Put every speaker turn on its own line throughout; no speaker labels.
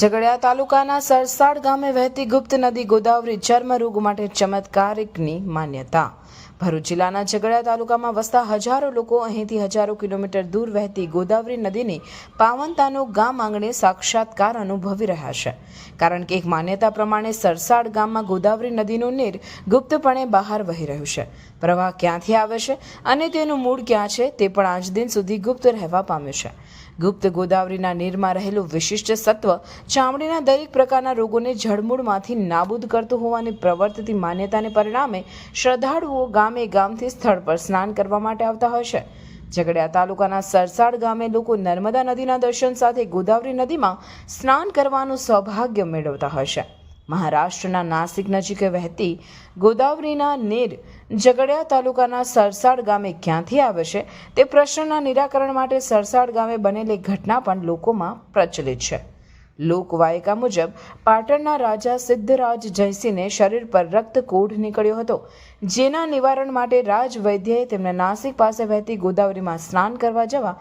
ઝઘડિયા તાલુકાના સરસાડ ગામે વહેતી ગુપ્ત નદી ગોદાવરી ચર્મરોગ માટે ચમત્કારિકની માન્યતા. ભરૂચ જિલ્લાના ઝઘડિયા તાલુકામાં વસતા હજારો લોકો અહીંથી હજારો કિલોમીટર દૂર વહેતી ગોદાવરી નદીની પાવનતાનો ગામ આંગણે સાક્ષાત્કાર અનુભવી રહ્યા છે. કારણ કે એક માન્યતા પ્રમાણે સરસાડ ગામમાં ગોદાવરી નદીનું નીર ગુપ્તપણે બહાર વહી રહ્યું છે. પ્રવાહ ક્યાંથી આવે છે અને તેનું મૂળ ક્યાં છે તે પણ આજ દિન સુધી ગુપ્ત રહેવા પામ્યું છે. ગુપ્ત ગોદાવરીના નીરમાં રહેલું વિશિષ્ટ સત્વ ચામડીના દરેક પ્રકારના રોગોને જળમૂળમાંથી નાબૂદ કરતું હોવાની પ્રવર્તતી માન્યતાને પરિણામે શ્રદ્ધાળુઓ ગામે ગામથી સ્થળ પર સ્નાન કરવા માટે આવતા હોય છે. ઝઘડિયા તાલુકાના સરસાડ ગામે લોકો નર્મદા નદીના દર્શન સાથે ગોદાવરી નદીમાં સ્નાન કરવાનું સૌભાગ્ય મેળવતા હોય છે. મહારાષ્ટ્રના નાસિક નજીકે વહેતી ગોદાવરીના નેર ઝઘડિયા તાલુકાના સરસાડ ગામે ક્યાંથી આવે છે તે પ્રશ્નના નિરાકરણ માટે સરસાડ ગામે બનેલી ઘટના પણ લોકોમાં પ્રચલિત છે. લોકવાયકા મુજબ પાટણના રાજા સિદ્ધરાજ જયસિંહને શરીર પર રક્તકોઢ નીકળ્યો હતો, જેના નિવારણ માટે રાજવૈદ્યએ તેમને નાસિક પાસે વહેતી ગોદાવરીમાં સ્નાન કરવા જવા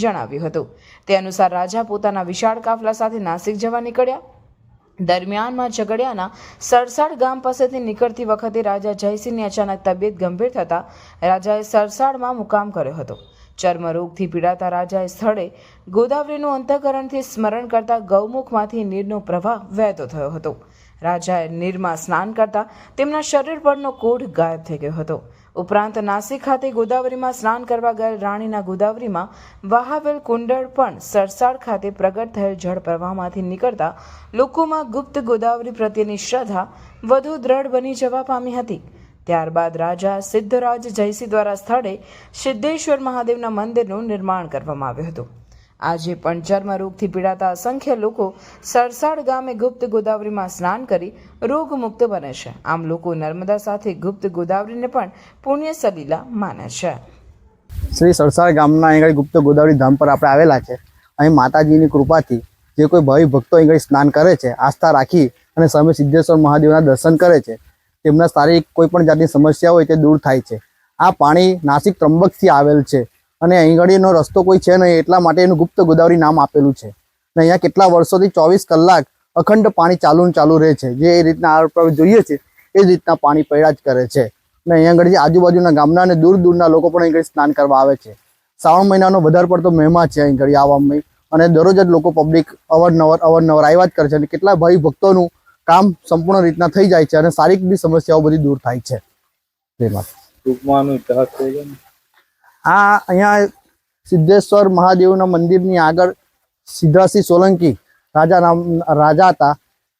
જણાવ્યું હતું. તે અનુસાર રાજા પોતાના વિશાળ કાફલા સાથે નાસિક જવા નીકળ્યા. દરમિયાનમાં ઝઘડિયાના સરસાડ ગામ પાસેથી નીકળતી વખતે રાજા જયસિંહની અચાનક તબિયત ગંભીર થતાં રાજાએ સરસાડમાં મુકામ કર્યો હતો. ચર્મરોગથી પીડાતા રાજાએ સ્થળે ગોદાવરીનું અંતઃકરણથી સ્મરણ કરતા ગૌમુખમાંથી નીરનો પ્રવાહ વહેતો થયો હતો. રાજાએ નીરમાં સ્નાન કરતા તેમના શરીર પરનો કોઢ ગાયબ થઈ ગયો હતો. ઉપરાંત નાસિક ખાતે ગોદાવરીમાં સ્નાન કરવા ગયેલ રાણીના ગોદાવરીમાં વહાવેલ કુંડળ પણ સરસાડ ખાતે પ્રગટ થયેલ જળ પ્રવાહમાંથી નીકળતા લોકોમાં ગુપ્ત ગોદાવરી પ્રત્યેની શ્રદ્ધા વધુ દ્રઢ બની જવા પામી હતી. ત્યારબાદ રાજા સિદ્ધરાજ જયસિંહ દ્વારા સ્થળે સિદ્ધેશ્વર મહાદેવના મંદિરનું નિર્માણ કરવામાં આવ્યું હતું. આજે પણ ચર્મરોગથી પીડાતા અસંખ્ય લોકો સરસાડ ગામે ગુપ્ત ગોદાવરીમાં સ્નાન કરી રોગમુક્ત બને છે. આમ લોકો નર્મદા સાથે ગુપ્ત ગોદાવરીને પણ પુણ્ય સલીલા માને છે.
શ્રી સરસાળ ગામના અહીં ગુપ્ત ગોદાવરી ધામ પર આપણે આવેલા છે. અહીં માતાજીની કૃપાથી જે કોઈ ભાવિ ભક્તો અહીં સ્નાન કરે છે, આસ્થા રાખી અને સ્વામી સિદ્ધેશ્વર મહાદેવના દર્શન કરે છે, તેમના શારીરિક કોઈ પણ જાતની સમસ્યા હોય તે દૂર થાય છે. આ પાણી નાસિક ત્રંબકથી આવેલ છે. અને અહીં આગળનો રસ્તો કોઈ છે નહીં, એટલા માટે એનું ગુપ્ત ગોદાવરી નામ આપેલું છે. અને અહીંયા કેટલા વર્ષોથી ચોવીસ કલાક અખંડ પાણી ચાલુ ચાલુ રહે છે. જે એ રીતના આ પર જોઈએ છે, એ જ રીતના પાણી પડ્યા જ કરે છે. અને અહીંયા આગળ આજુબાજુના ગામના અને દૂર દૂરના લોકો પણ અહીં સ્નાન કરવા આવે છે. શ્રાવણ મહિનાનો વધારે પડતો મહેમા છે અહીં આગળ આવવામાં અને દરરોજ જ લોકો પબ્લિક અવારનવાર અવારનવાર આવ્યા જ કરે છે અને કેટલા ભાઈ ભક્તોનું કામ સંપૂર્ણ રીતના થઈ જાય છે અને શારીરિક બી સમસ્યાઓ બધી દૂર થાય છે.
ટૂંકમાં
આ અહીંયા સિદ્ધેશ્વર મહાદેવના મંદિરની આગળ સિદ્ધરાસિંહ સોલંકી રાજા નામ રાજા હતા.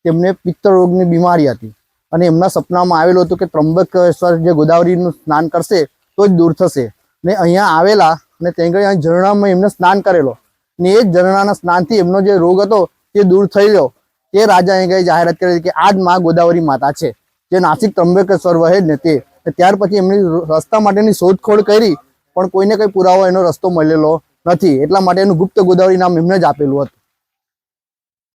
તેમને પિત્તરોગની બીમારી હતી. અને એમના સપનામાં આવેલું હતું કે ત્રંબકેશ્વર જે ગોદાવરીનું સ્નાન કરશે, તો જ દૂર થશે. ને અહીંયા આવેલા અને ત્યાં આગળ અહીંયા ઝરણામાં એમને સ્નાન કરેલો. ને એ જ ઝરણાના સ્નાનથી એમનો જે રોગ હતો, તે દૂર થઈ ગયો. તે રાજા અહીં જાહેરાત કરી કે આ જ મા ગોદાવરી માતા છે. જે નાસિક ત્રંબકેશ્વર વહે જ ને તે. ત્યાર પછી એમની રસ્તા માટેની શોધખોળ કરી પણ કોઈને કઈ પુરાવો એનો રસ્તો મળેલો નથી. એટલા માટે એનું ગુપ્ત ગોદાવરી નામ એમને જ આપેલું હતું.